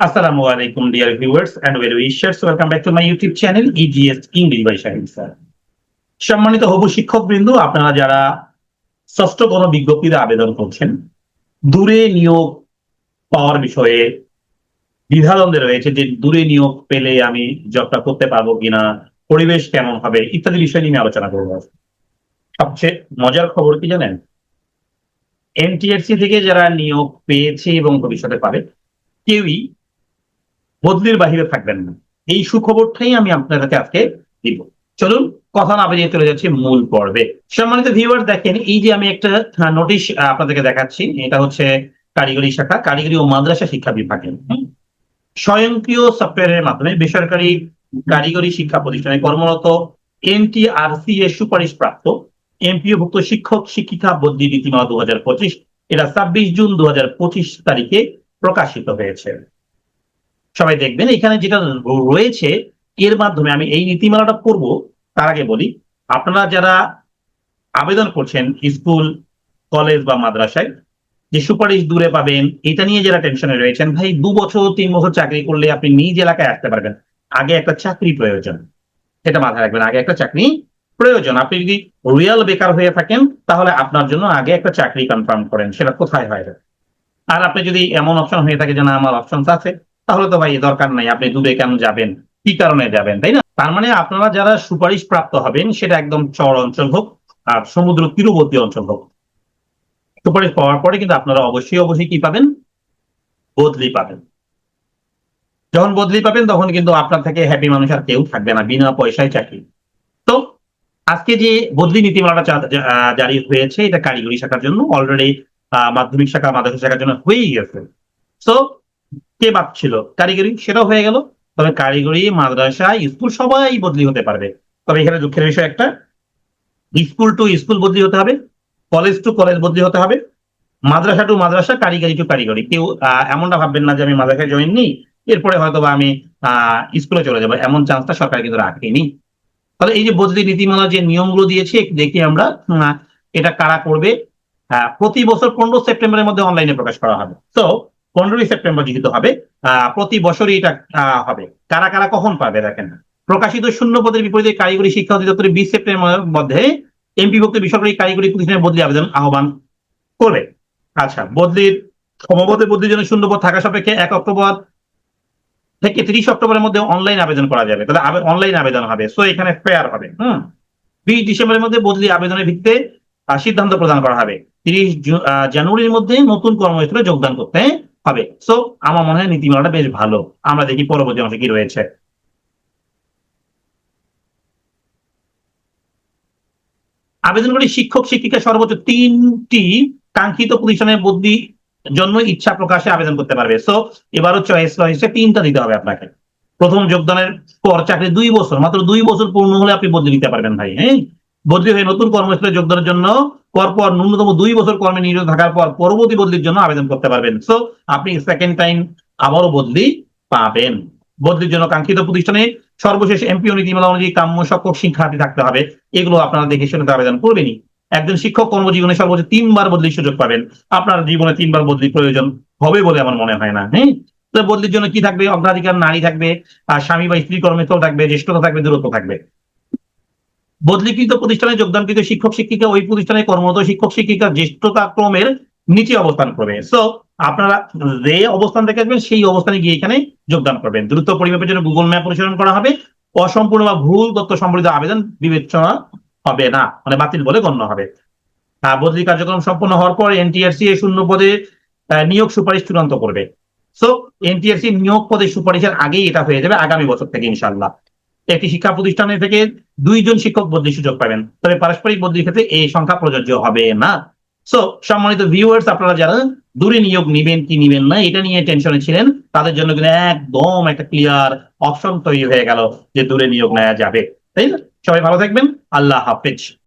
Assalamu alaikum, dear viewers and well wishers. Welcome back to my YouTube channel, EGS English by Shahid sir. সম্মানিত হবু শিক্ষক বৃন্দ আপনারা যারা ষষ্ঠ গণ বিজ্ঞপ্তিতে আবেদন করছেন দূরে নিয়োগ পাওয়ার বিষয়ে দ্বিধাদ্বন্দ্বে রয়েছে যে দূরে নিয়োগ পেলে আমি জবটা করতে পারব কিনা পরিবেশ কেমন হবে ইত্যাদি বিষয় নিয়ে আলোচনা করব সবচেয়ে মজার খবর কি জানেন এনটিএসসি থেকে যারা নিয়োগ পেয়েছে এবং ভবিষ্যতে পাবে কেউই বদলির বাহিরে থাকবেন না। এই সুখবরটাই আমি আপনাদেরকে আজকে দিব। চলুন, কথা না চলে যাচ্ছি মূল পর্বে। সম্মানিত ভিউয়ার দেখেন, এই যে আমি একটা নোটিশ আপনাদেরকে দেখাচ্ছি, এটা হচ্ছে কারিগরি শাখা, কারিগরি ও মাদ্রাসা শিক্ষা বিভাগের। স্বয়ংক্রিয় সফটওয়্যারের মাধ্যমে বেসরকারি কারিগরি শিক্ষা প্রতিষ্ঠানে কর্মরত এনটিআরসি এর সুপারিশ প্রাপ্ত এমপিওভুক্ত শিক্ষক শিক্ষিকা বদলি নীতিমালা দু হাজার পঁচিশ, এটা ছাব্বিশ জুন দু হাজার পঁচিশ তারিখে প্রকাশিত হয়েছে। সবাই দেখবেন। এখানে যেটা রয়েছে, এর মাধ্যমে আমি এই নীতিমালাটা পড়ব তার আগে বলি, আপনারা যারা আবেদন করছেন স্কুল, কলেজ বা মাদ্রাসায়, যে সুপারিশ দূরে পাবেন, এটা নিয়ে যারা টেনশনে রয়েছেন, ভাই, দু বছর, তিন বছর চাকরি করলে আপনি নিজ এলাকায় আসতে পারবেন। আগে একটা চাকরি প্রয়োজন। এটা মাথায় রাখবেন, আগে একটা চাকরি প্রয়োজন। আপনি যদি রিয়েল বেকার হয়ে থাকেন, তাহলে আপনার জন্য আগে একটা চাকরি কনফার্ম করেন, সেটা কোথায় হয়? আর আপনি যদি এমন অপশন হয়ে থাকে যে, না, আমার অপশন আছে। তাহলে তো ভাই দরকার নাই, আপনি দূরে কেন যাবেন? কি কারণে যাবেন, তাই না? তার মানে আপনারা যারা সুপারিশ প্রাপ্ত হবেন, সেটা একদম চর অঞ্চল হোক আর সমুদ্র তীরবর্তী অঞ্চল হোক। সুপারিশ পাওয়ার পরে কিন্তু আপনারা অবশ্যই অবশ্যই কি পাবেন? বদলি পাবেন। যখন বদলি পাবেন, তখন কিন্তু আপনার থেকে হ্যাপি মানুষ আর কেউ থাকবে না, বিনা পয়সায় চাকরি। তো আজকে যে বদলি নীতিমালাটা জারি হয়েছে, এটা কারিগরি শাখার জন্য অলরেডি মাধ্যমিক শাখা, মাদ্রাসা শাখার জন্য হয়েই গেছে। সো কে বাদ ছিল কারিগরি? সেটাও হয়ে গেল। তবে কারিগরি, মাদ্রাসা, স্কুল সবাই বদলি হতে পারবে। তবে এখানে দুঃখের বিষয় একটা। স্কুল টু স্কুল বদলি হতে হবে। কলেজ টু কলেজ বদলি হতে হবে। মাদ্রাসা টু মাদ্রাসা, কারিগরি টু কারিগরি। কেউ এমনটা ভাববেন না যে আমি মাদ্রাসায় জয়েন নিই। এরপরে হয়তো বা আমি স্কুলে চলে যাব। এমন চান্সটা সরকার কিন্তু রাখেনি। তাহলে এই যে বদলি নীতিমালা যে নিয়মগুলো দিয়েছে দেখি আমরা এটা কারা করবে? প্রতি বছর পনেরো সেপ্টেম্বরের মধ্যে অনলাইনে প্রকাশ করা হবে। তো পনেরোই সেপ্টেম্বর যেহেতু হবে। প্রতি বছরই এটা হবে। কারা কারা কখন পাবে দেখেন প্রকাশিত শূন্য পদের বিপরীতে কারিগরি শিক্ষা অধিদপ্তরের বিশ সেপ্টেম্বরের মধ্যে এমপিভুক্ত বেসরকারি কারিগরি প্রতিষ্ঠানের বদলি আবেদন আহ্বান করবে। আচ্ছা বদলির সমপদে বদলির জন্য শূন্য পদ থাকা সাপেক্ষে এক অক্টোবর থেকে তিরিশ অক্টোবরের মধ্যে অনলাইন আবেদন করা যাবে। তাহলে অনলাইন আবেদন হবে। সো এখানে ফেয়ার হবে। হুম? বিশ ডিসেম্বরের মধ্যে বদলি আবেদনের ভিত্তিতে সিদ্ধান্ত প্রদান করা হবে। তিরিশ জানুয়ারির মধ্যে নতুন কর্মক্ষেত্রে যোগদান করতে হবে। সো আমার মনে হয় নীতিমালাটা বেশ ভালো। আমরা দেখি পরবর্তী অংশে কি রয়েছে। আবেদনকারী শিক্ষক, শিক্ষিকা সর্বোচ্চ তিনটি কাঙ্ক্ষিত প্রতিষ্ঠানের বদলি জন্য ইচ্ছা প্রকাশে আবেদন করতে পারবে। সো এবারও চয়েস হয়েছে তিনটা দিতে হবে আপনাকে। প্রথম যোগদানের পর চাকরি দুই বছর, মাত্র দুই বছর পূর্ণ হলে আপনি বদলি দিতে পারবেন ভাই হ্যাঁ? বদলি হয়ে নতুন কর্মস্থলে যোগদানের জন্য পরপর ন্যূনতম দুই বছর কর্মে নিয়োজিত থাকার পর পরবর্তী বদলির জন্য আবেদন করতে পারবেন। সো আপনি সেকেন্ড টাইম আবারও বদলি পাবেন। বদলির জন্য কাঙ্ক্ষিত প্রতিষ্ঠানে সর্বশেষ এমপিও নীতিমালা অনুযায়ী কাম্য শিক্ষক শিক্ষার্থী থাকতে হবে। এগুলো আপনারা দেখে শুনে আবেদন করবেনই। একজন শিক্ষক কর্মজীবনে সর্বোচ্চ তিনবার বদলির সুযোগ পাবেন। আপনার জীবনে তিনবার বদলি প্রয়োজন হবে বলে আমার মনে হয় না হ্যাঁ তো বদলির জন্য কি থাকবে? অগ্রাধিকার নারী থাকবে, আর স্বামী বা স্ত্রী কর্মস্থল থাকবে, জ্যেষ্ঠতা থাকবে, দূরত্ব থাকবে। বদলিকৃত প্রতিষ্ঠানে যোগদানকৃত শিক্ষক, শিক্ষিকা, ওই প্রতিষ্ঠানে কর্মরত শিক্ষক, শিক্ষিকা জ্যেষ্ঠতা ক্রমের নিচে অবস্থান করবে। সো আপনারা যে অবস্থান থেকে আসবেন, সেই অবস্থানে গিয়ে এখানে যোগদান করবেন। দ্রুত পরিমাপের জন্য গুগল ম্যাপ অনুসরণ করা হবে। অসম্পূর্ণ বা ভুল তথ্য সম্বলিত আবেদন বিবেচনা হবে না মানে বাতিল বলে গণ্য হবে। বদলি কার্যক্রম সম্পন্ন হওয়ার পর এনটিআরসি এর শূন্য পদে নিয়োগ সুপারিশ চূড়ান্ত করবে। সো এনটিআরসি নিয়োগ পদে সুপারিশের আগেই এটা হয়ে যাবে আগামী বছর থেকে ইনশাল্লাহ একটি শিক্ষা প্রতিষ্ঠানে থেকে দুইজন শিক্ষক বদলির সুযোগ পাবেন। তবে পারস্পরিক বদলির ক্ষেত্রে এই সংখ্যা প্রযোজ্য হবে না। সো সম্মানিত ভিউয়ার্স আপনারা যারা দূরে নিয়োগ নিবেন কি নিবেন না, এটা নিয়ে টেনশনে ছিলেন, তাদের জন্য কিন্তু একদম একটা ক্লিয়ার অপশন তৈরি হয়ে গেল যে দূরে নিয়োগ নেওয়া যাবে। তাই না? সবাই ভালো থাকবেন। আল্লাহ হাফেজ।